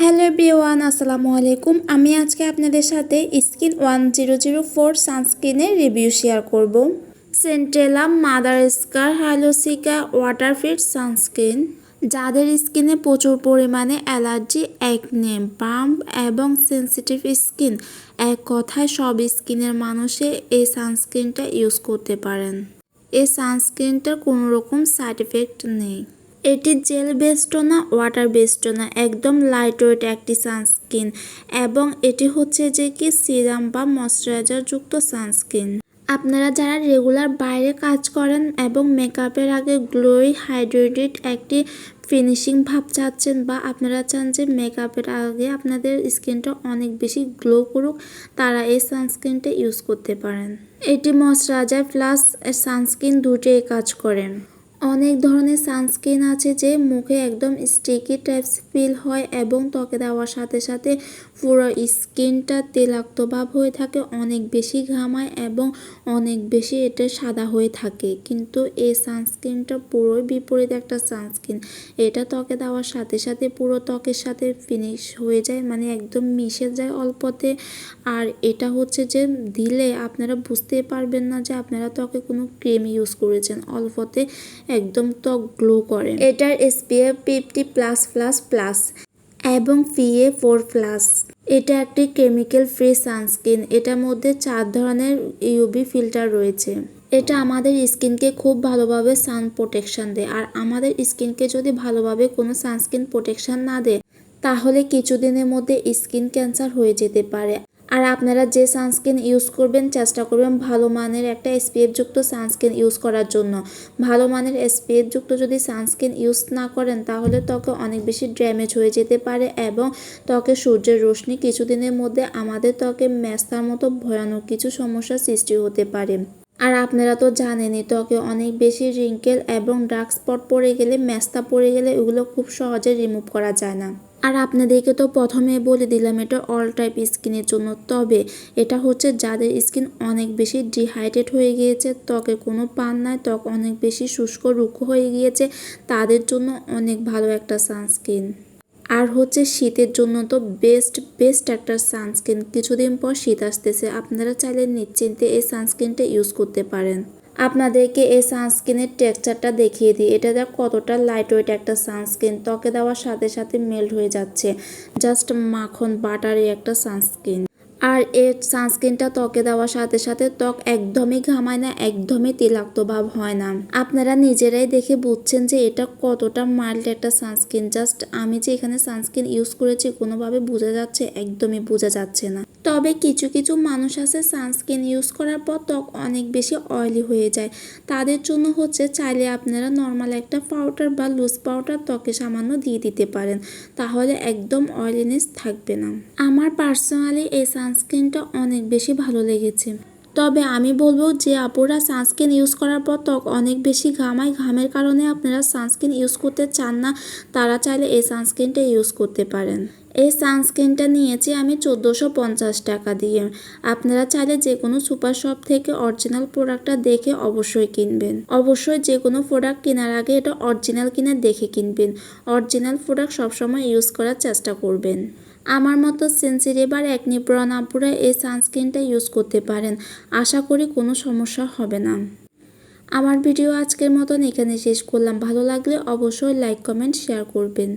Hello বিওয়ান আসসালামু আলাইকুম। আমি আজকে আপনাদের সাথে skin one zero zero four সানস্ক্রিনের review share করব। Centella Madagascar water fit sunscreen. যাদের স্কিনে প্রচুর পরিমাণে অ্যালার্জি, একনে, বাম্প এবং সেনসিটিভ স্কিন, এক কথায় সব স্কিনের মানুষে এই সানস্ক্রিনটা ইউজ করতে পারেন। এই সানস্ক্রিনটার কোনো রকম সাইড এফেক্ট নেই। এটি জেল বেসডও না, ওয়াটার বেসডও না, একদম লাইট ওয়েট একটি সানস্ক্রিন এবং এটি হচ্ছে যে কি সিরাম বা ময়শ্চারাইজার যুক্ত সানস্ক্রিন আপনারা যারা রেগুলার বাইরে কাজ করেন এবং মেকআপের আগে গ্লোই হাইড্রেটেড একটি ফিনিশিং ভাব চাচ্ছেন বা আপনারা চান যে মেকআপের আগে আপনাদের স্কিনটা অনেক বেশি গ্লো করুক, তারা এই সানস্ক্রিনটা ইউজ করতে পারেন। এটি ময়শ্চারাইজার প্লাস সানস্ক্রিন দুটোই কাজ করেন অনেক ধরনের সানস্ক্রিন আছে যে মুখে একদম স্টিকি টাইপস ফিল হয় এবং ত্বকে দেওয়ার সাথে সাথে পুরো স্কিনটা তেলাক্ত ভাব হয়ে থাকে, অনেক বেশি ঘামায় এবং অনেক বেশি এটা সাদা হয়ে থাকে। কিন্তু এই সানস্ক্রিনটা পুরোই বিপরীত একটা সানস্ক্রিন। এটা ত্বকে দেওয়ার সাথে সাথে পুরো ত্বকের সাথে ফিনিশ হয়ে যায় মানে একদম মিশে যায় অল্পতে। আর এটা হচ্ছে যে দিলে আপনারা বুঝতে পারবেন না যে আপনারা ত্বকে কোনো ক্রিম ইউজ করেছেন, অল্পতে একদম ত্বক গ্লো করে। এটার SPF fifty plus plus plus এবং পিএ ফোর প্লাস এটা একটি কেমিক্যাল ফ্রি সানস্ক্রিন এটার মধ্যে চার ধরনের ইউবি ফিল্টার রয়েছে। এটা আমাদের স্কিনকে খুব ভালোভাবে সান প্রোটেকশন দেয়। আর আমাদের স্কিনকে যদি ভালোভাবে কোনো সানস্ক্রিন প্রোটেকশন না দেয়, তাহলে কিছুদিনের মধ্যে স্কিন ক্যান্সার হয়ে যেতে পারে। আর আপনারা যে সানস্ক্রিন ইউজ করবেন, চেষ্টা করবেন ভালো মানের একটা এসপিএফ যুক্ত সানস্ক্রিন ইউজ করার জন্য। ভালো মানের এসপিএফ যুক্ত যদি সানস্ক্রিন ইউজ না করেন, তাহলে ত্বকে অনেক বেশি ড্যামেজ হয়ে যেতে পারে এবং ত্বকে সূর্যের রশ্মি কিছুদিনের মধ্যে আমাদের ত্বকে ম্যাস্তার মতো ভয়ানক কিছু সমস্যার সৃষ্টি হতে পারে। আর আপনারা তো জানেনই, ত্বকে অনেক বেশি রিঙ্কেল এবং ডার্ক স্পট পড়ে গেলে ম্যাস্তা পড়ে গেলে এগুলো খুব সহজে রিমুভ করা যায় না। আর আপনাদেরকে তো প্রথমে বলে দিলাম, এটা অল টাইপ স্কিনের জন্য। তবে এটা হচ্ছে যাদের স্কিন অনেক বেশি ডিহাইড্রেট হয়ে গিয়েছে, ত্বকে কোনো পান নাই, ত্বক অনেক বেশি শুষ্ক, রুক্ষ হয়ে গিয়েছে, তাদের জন্য অনেক ভালো একটা সানস্ক্রিন আর হচ্ছে শীতের জন্য তো বেস্ট বেস্ট একটা সানস্ক্রিন কিছুদিন পর শীত আসতেছে, আপনারা চাইলে নিশ্চিন্তে এই সানস্ক্রিনটা ইউজ করতে পারেন। আপনাদেরকে এই সানস্ক্রিনের টেক্সচারটা দেখিয়ে দিই। এটা দেখ কতটা লাইট ওয়েট একটা সানস্ক্রিন ত্বকে দেওয়ার সাথে সাথে মেল্ট হয়ে যাচ্ছে। জাস্ট মাখন বাটারি একটা সানস্ক্রিন আর এর সানস্ক্রিনটা ত্বকে দেওয়ার সাথে সাথে ত্বক একদমই ঘামায় না, একদমই তেলাক্ত ভাব হয় না। আপনারা নিজেরাই দেখে বুঝছেন যে এটা কতটা মাইল্ড একটা সানস্ক্রিন জাস্ট আমি যে এখানে সানস্ক্রিন ইউজ করেছি কোনোভাবে বোঝা যাচ্ছে, একদমই বোঝা যাচ্ছে না। তবে কিছু কিছু মানুষ আছে সানস্ক্রিন ইউজ করার পর ত্বক অনেক বেশি অয়েলি হয়ে যায়। তাদের জন্য হচ্ছে চাইলে আপনারা নর্মাল একটা পাউডার বা লুজ পাউডার ত্বকে সামান্য দিয়ে দিতে পারেন। তাহলে একদম অয়েলিনেস থাকবে না। আমার পার্সোনালি এই সানস্ক্রিনটা অনেক বেশি ভালো লেগেছে। তবে আমি বলব যে আপুরা সানস্ক্রিন ইউজ করার পর ত্বক অনেক বেশি ঘামায়। ঘামের কারণে আপনারা সানস্ক্রিন ইউজ করতে চান না, তারা চাইলে এই সানস্ক্রিনটা ইউজ করতে পারেন। এই সানস্ক্রিনটা নিয়েছি আমি চোদ্দোশো পঞ্চাশ টাকা দিয়ে। আপনারা চাইলে যে কোনো সুপার শপ থেকে অরিজিনাল প্রোডাক্টটা দেখে অবশ্যই কিনবেন। অবশ্যই যে কোনো প্রোডাক্ট কেনার আগে এটা অরিজিনাল কিনে দেখে কিনবেন। অরিজিনাল প্রোডাক্ট সবসময় ইউজ করার চেষ্টা করবেন। আমার মতো সেন্সিটিভ আর একনি আপুরা এই সানস্ক্রিনটা ইউজ করতে পারেন। আশা করি কোনো সমস্যা হবে না। আমার ভিডিও আজকের মতন এখানে শেষ করলাম। ভালো লাগলে অবশ্যই লাইক কমেন্ট শেয়ার করবেন।